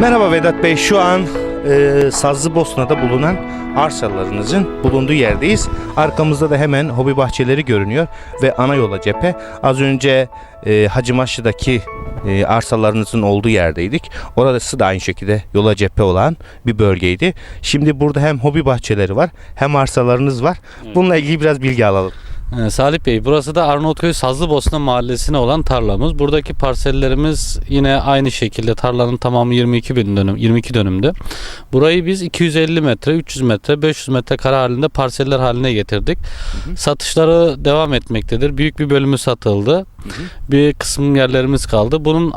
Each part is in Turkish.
Merhaba Vedat Bey. Şu an e, Sazlıbosna'da bulunan arsalarınızın bulunduğu yerdeyiz. Arkamızda da hemen hobi bahçeleri görünüyor ve ana yola cephe. Az önce e, Hacımaşlı'daki e, arsalarınızın olduğu yerdeydik. Orası da aynı şekilde yola cephe olan bir bölgeydi. Şimdi burada hem hobi bahçeleri var hem arsalarınız var. Bununla ilgili biraz bilgi alalım. Ee, Salih Bey burası da Arnavutköy Sazlıbosna mahallesine olan tarlamız. Buradaki parsellerimiz yine aynı şekilde tarlanın tamamı 22 bin dönüm 22 dönümdü. Burayı biz 250 metre, 300 metre, 500 metre kare halinde parseller haline getirdik. Satışları devam etmektedir. Büyük bir bölümü satıldı. Bir kısım yerlerimiz kaldı. Bunun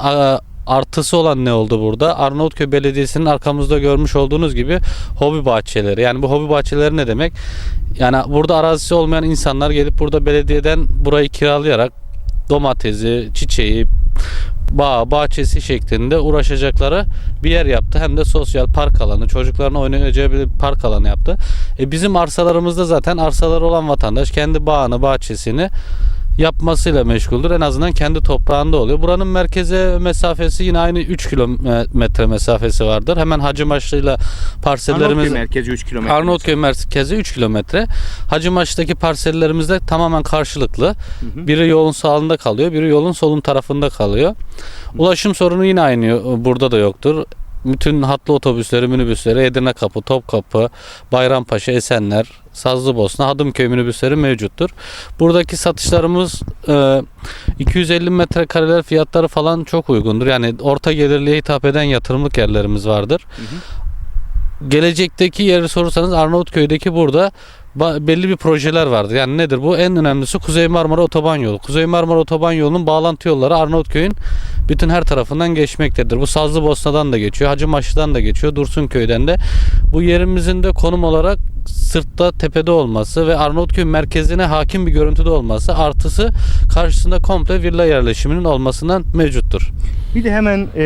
artısı olan ne oldu burada? Arnavutköy Belediyesi'nin arkamızda görmüş olduğunuz gibi hobi bahçeleri. Yani bu hobi bahçeleri ne demek? Yani burada arazisi olmayan insanlar gelip burada belediyeden burayı kiralayarak domatesi, çiçeği, bağ, bahçesi şeklinde uğraşacakları bir yer yaptı. Hem de sosyal park alanı, çocukların oynayacağı bir park alanı yaptı. E bizim arsalarımızda zaten arsaları olan vatandaş kendi bağını, bahçesini yapmasıyla meşguldür. En azından kendi toprağında oluyor. Buranın merkeze mesafesi yine aynı 3 kilometre mesafesi vardır. Hemen Hacımaşlı'yla parsellerimiz Arnavutköy merkezi 3 kilometre. Arnavutköy merkezi 3 kilometre. Hacımaş'taki parsellerimiz de tamamen karşılıklı. Biri yolun sağında kalıyor, biri yolun solun tarafında kalıyor. Ulaşım sorunu yine aynı burada da yoktur. Bütün hatlı otobüsleri, minibüsleri Edirne Kapı, Topkapı, Bayrampaşa, Esenler, Sazlıbosna, Hadımköy minibüsleri mevcuttur. Buradaki satışlarımız e, 250 metrekareler fiyatları falan çok uygundur. Yani orta gelirliye hitap eden yatırımlık yerlerimiz vardır. Gelecekteki yeri sorursanız Arnavutköy'deki burada belli bir projeler vardır. Yani nedir bu? En önemlisi Kuzey Marmara Otoban Yolu. Kuzey Marmara Otoban Yolu'nun bağlantı yolları Arnavutköy'ün bütün her tarafından geçmektedir. Bu Sazlıbosna'dan da geçiyor, Hacımaşlı'dan da geçiyor, Dursunköy'den de. Bu yerimizin de konum olarak sırtta tepede olması ve Arnavutköy merkezine hakim bir görüntüde olması artısı karşısında komple villa yerleşiminin olmasından mevcuttur. Bir de hemen e,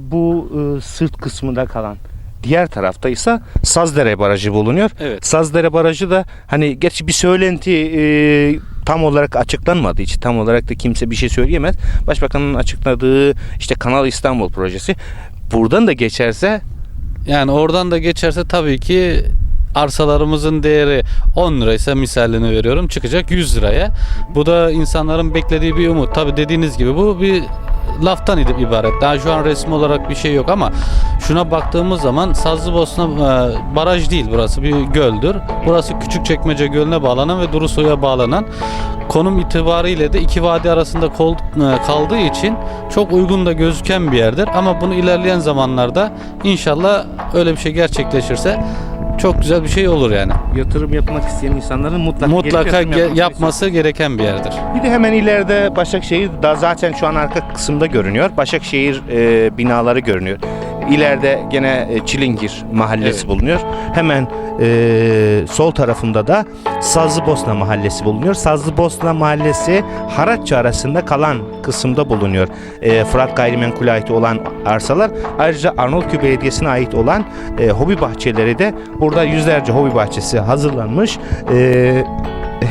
bu e, sırt kısmında kalan diğer tarafta ise Sazdere Barajı bulunuyor. Evet. Sazdere Barajı da hani gerçi bir söylenti e, tam olarak açıklanmadığı için tam olarak da kimse bir şey söyleyemez. Başbakanın açıkladığı işte Kanal İstanbul projesi buradan da geçerse Yani oradan da geçerse tabii ki arsalarımızın değeri 10 liraysa misalini veriyorum çıkacak 100 liraya. Bu da insanların beklediği bir umut. Tabii dediğiniz gibi bu bir laftan ib- ibaret. Daha şu an resmi olarak bir şey yok ama şuna baktığımız zaman Sazlıbosna e, baraj değil burası bir göldür. Burası Küçükçekmece Gölü'ne bağlanan ve Durusoy'a bağlanan konum itibariyle de iki vadi arasında kol- e, kaldığı için çok uygun da gözüken bir yerdir. Ama bunu ilerleyen zamanlarda inşallah öyle bir şey gerçekleşirse çok güzel bir şey olur yani. yatırım yapmak isteyen insanların mutlaka, Mutlaka ge- yapması yapması gereken bir yerdir. Bir de hemen ileride Başakşehir da zaten şu an arka kısımda görünüyor. Başakşehir e, binaları görünüyor. İleride gene e, Çilingir mahallesi Evet. bulunuyor. Hemen e, sol tarafında da Sazlıbosna mahallesi bulunuyor. Sazlıbosna mahallesi Haraççı arasında kalan kısımda bulunuyor. E, Fırat Gayrimenkul'e ait olan arsalar. Ayrıca Arnavutköy Belediyesi'ne ait olan e, hobi bahçeleri de burada yüzlerce hobi bahçesi hazırlanmış. E,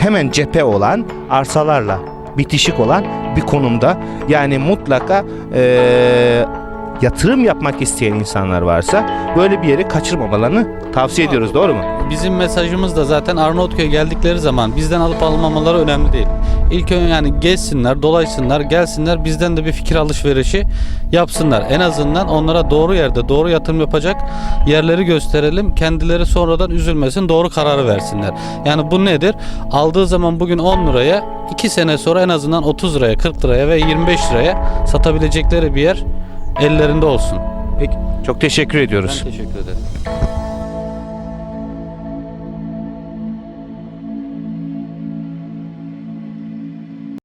hemen cephe olan arsalarla bitişik olan bir konumda. Yani mutlaka eee, yatırım yapmak isteyen insanlar varsa böyle bir yeri kaçırmamalarını tavsiye ediyoruz. Doğru mu? Bizim mesajımız da zaten Arnavutköy'e geldikleri zaman bizden alıp almamaları önemli değil. İlk önce yani gezsinler, dolaşsınlar, gelsinler bizden de bir fikir alışverişi yapsınlar. En azından onlara doğru yerde doğru yatırım yapacak yerleri gösterelim. Kendileri sonradan üzülmesin, doğru kararı versinler. Yani bu nedir? Aldığı zaman bugün 10 liraya, 2 sene sonra en azından 30 liraya, 40 liraya ve 25 liraya satabilecekleri bir yer ellerinde olsun. Peki. Çok teşekkür ediyoruz. teşekkür ederim.